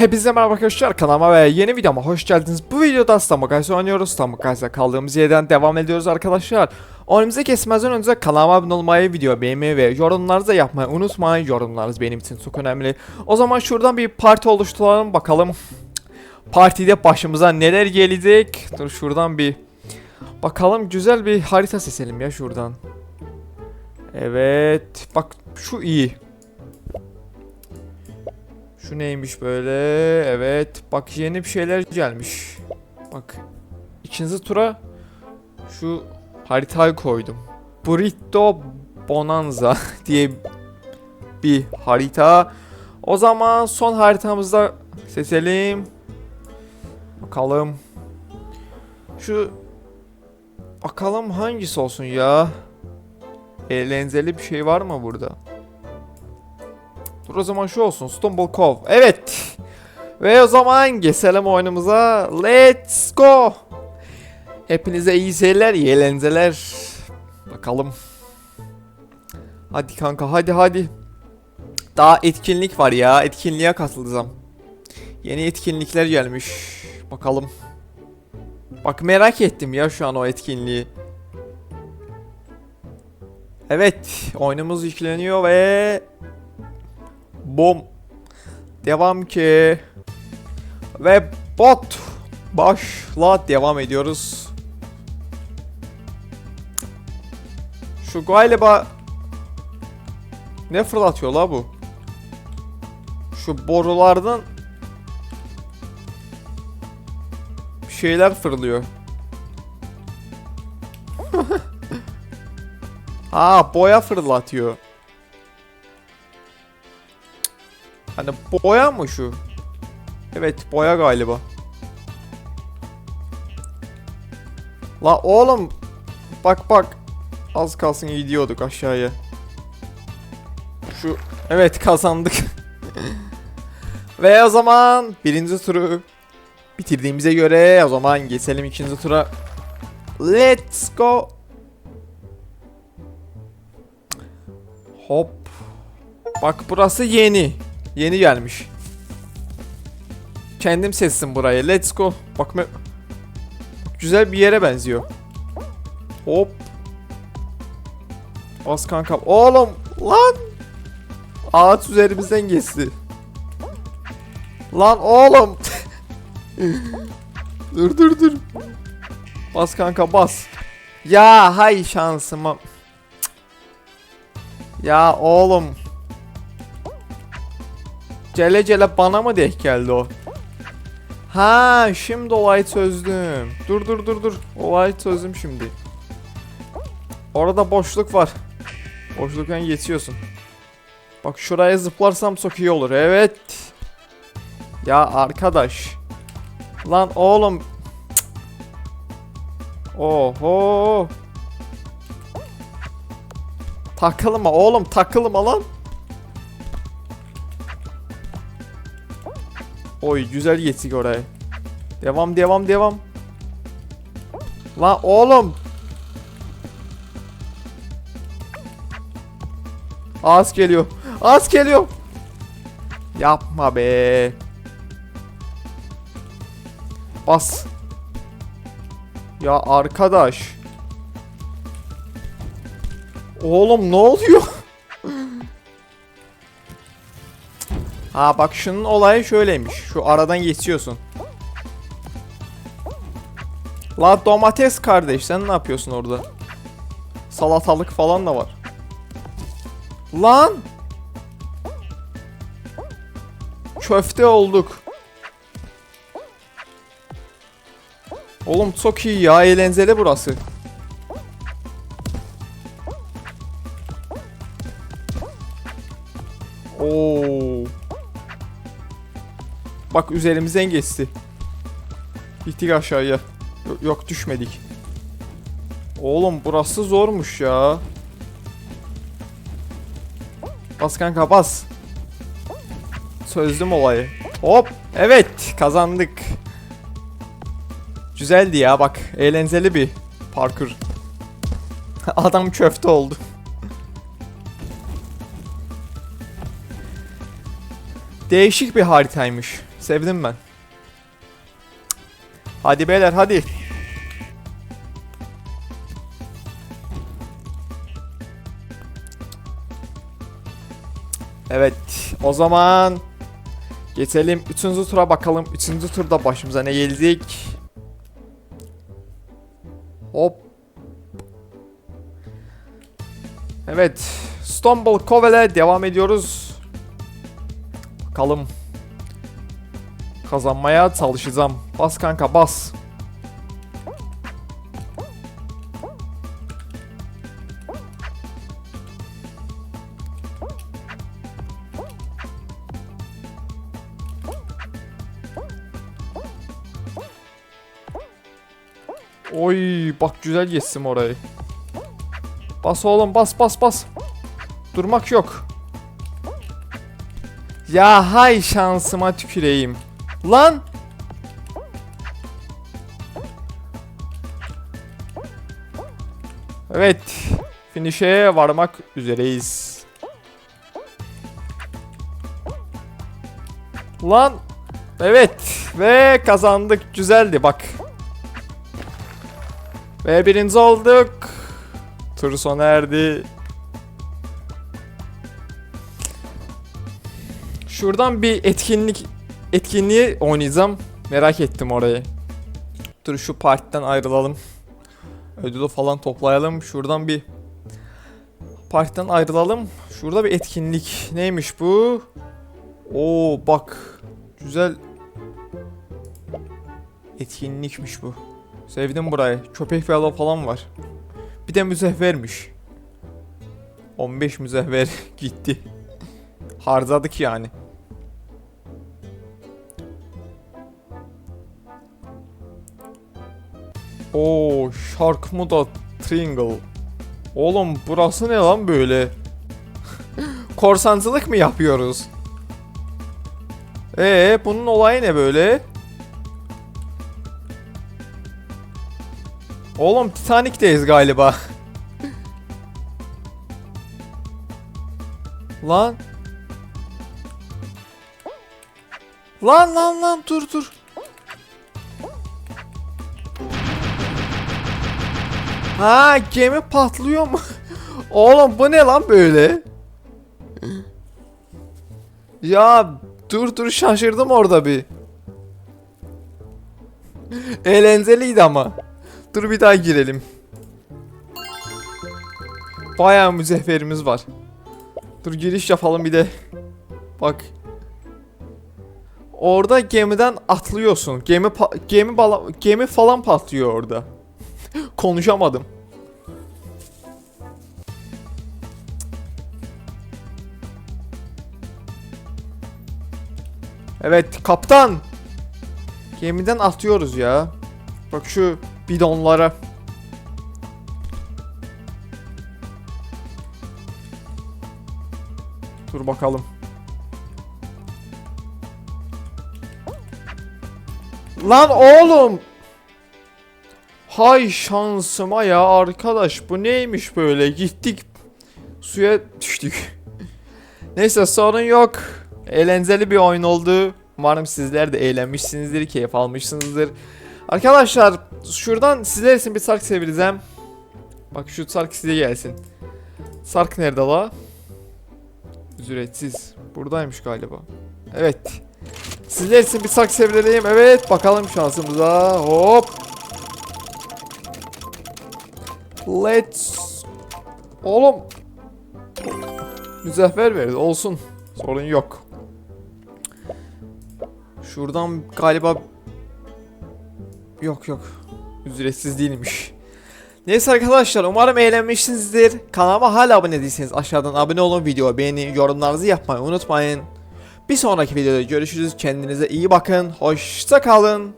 Hepinize merhaba arkadaşlar kanalıma ve yeni videoma hoş geldiniz. Bu videoda Stamokai'si oynuyoruz. Stamokai'se kaldığımız yerden devam ediyoruz arkadaşlar. Oyunumuza kesmezden önce kanalıma abone olmayı, video beğenmeyi ve yorumlarınızı yapmayı unutmayın. Yorumlarınız benim için çok önemli. O zaman şuradan bir parti oluşturalım bakalım. Partide başımıza neler gelecek. Dur şuradan bir bakalım güzel bir harita seçelim ya şuradan. Evet bak şu iyi. Şu neymiş böyle? Evet. Bak yeni bir şeyler gelmiş. Bak. ikinci tura şu haritayı koydum. Burrito Bonanza diye bir harita. O zaman son haritamızda seçelim. Bakalım. Şu bakalım hangisi olsun ya? Eğlenceli bir şey var mı burada? Dur o zaman şu olsun. Stumble Cove. Evet. Ve o zaman geçelim oyunumuza. Let's go. Hepinize iyi seyirler, iyi eğlenceler. Bakalım. Hadi kanka hadi hadi. Daha etkinlik var ya. Etkinliğe katılacağım. Yeni etkinlikler gelmiş. Bakalım. Bak merak ettim ya şu an o etkinliği. Evet, oyunumuz yükleniyor ve Bom. Devam ki. Ve bot. Başla devam ediyoruz. Şu galiba ne fırlatıyor la bu? Şu borulardan bir şeyler fırlıyor. ha boya fırlatıyor. Hani boya mı şu? Evet boya galiba. La oğlum bak bak az kalsın gidiyorduk aşağıya. Şu evet kazandık. Ve o zaman birinci turu bitirdiğimize göre o zaman geçelim ikinci tura. Let's go. Hop. Bak burası yeni. Yeni gelmiş. Kendim seçtim burayı. Let's go. Bak Güzel bir yere benziyor. Hop. Bas kanka. Oğlum lan. Ağaç üzerimizden geçti. Lan oğlum. dur dur dur. Bas kanka bas. Ya hay şansıma. Ya oğlum. Cele cele bana mı denk geldi o? Ha şimdi olayı çözdüm. Dur dur dur dur. Olayı çözdüm şimdi. Orada boşluk var. Boşluktan geçiyorsun. Bak şuraya zıplarsam çok iyi olur. Evet. Ya arkadaş. Lan oğlum. Oho. Takılma oğlum takılma lan. Oy güzel geçtik oraya. Devam devam devam. Lan oğlum. Az geliyor. Az geliyor. Yapma be. Bas. Ya arkadaş. Oğlum ne oluyor? Ha bak şunun olayı şöyleymiş. Şu aradan geçiyorsun. La domates kardeş sen ne yapıyorsun orada? Salatalık falan da var. Lan! Köfte olduk. Oğlum çok iyi ya eğlenceli burası. Bak üzerimizden geçti. Gittik aşağıya. Yok, yok düşmedik. Oğlum burası zormuş ya. Bas kanka bas. Çözdüm olayı. Hop. Evet kazandık. Güzeldi ya bak. Eğlenceli bir parkur. Adam köfte oldu. Değişik bir haritaymış. Sevdim ben. Hadi beyler hadi. Evet o zaman geçelim 3. tura bakalım. 3. turda başımıza ne gelecek? Hop. Evet. Stumble Covel'e devam ediyoruz. Bakalım. Kazanmaya çalışacağım. Bas kanka bas. Oy bak güzel geçsin orayı. Bas oğlum bas bas bas. Durmak yok. Ya hay şansıma tüküreyim. Lan. Evet. Finish'e varmak üzereyiz. Lan. Evet. Ve kazandık. Güzeldi bak. Ve birinci olduk. Tur sona erdi. Şuradan bir etkinlik etkinliği oynayacağım. Merak ettim orayı. Dur şu partiden ayrılalım. Ödülü falan toplayalım. Şuradan bir partiden ayrılalım. Şurada bir etkinlik. Neymiş bu? Oo bak. Güzel etkinlikmiş bu. Sevdim burayı. Köpek balığı falan var. Bir de müzehvermiş. 15 müzehver gitti. Harcadık yani. Oo, Shark Muda Triangle. Oğlum burası ne lan böyle? Korsancılık mı yapıyoruz? Ee, bunun olayı ne böyle? Oğlum Titanic'teyiz galiba. lan. Lan lan lan dur dur. Ha gemi patlıyor mu? Oğlum bu ne lan böyle? ya dur dur şaşırdım orada bir. Eğlenceliydi ama. Dur bir daha girelim. Bayağı müzehverimiz var. Dur giriş yapalım bir de. Bak. Orada gemiden atlıyorsun. Gemi gemi gemi falan patlıyor orada. Konuşamadım. Evet kaptan. Gemiden atlıyoruz ya. Bak şu bidonlara. Dur bakalım. Lan oğlum. Hay şansıma ya arkadaş bu neymiş böyle gittik suya düştük. Neyse sorun yok. Eğlenceli bir oyun oldu. Umarım sizler de eğlenmişsinizdir, keyif almışsınızdır. Arkadaşlar şuradan sizler için bir sark çevireceğim. Bak şu sark size gelsin. Sark nerede la? Ücretsiz. Buradaymış galiba. Evet. Sizler için bir sark çevireyim. Evet bakalım şansımıza. Hop. Let's. Oğlum. Müzeffer verdi. Olsun. Sorun yok. Şuradan galiba Yok yok. Ücretsiz değilmiş. Neyse arkadaşlar umarım eğlenmişsinizdir. Kanalıma hala abone değilseniz aşağıdan abone olun, video beğeni, yorumlarınızı yapmayı unutmayın. Bir sonraki videoda görüşürüz. Kendinize iyi bakın. Hoşça kalın.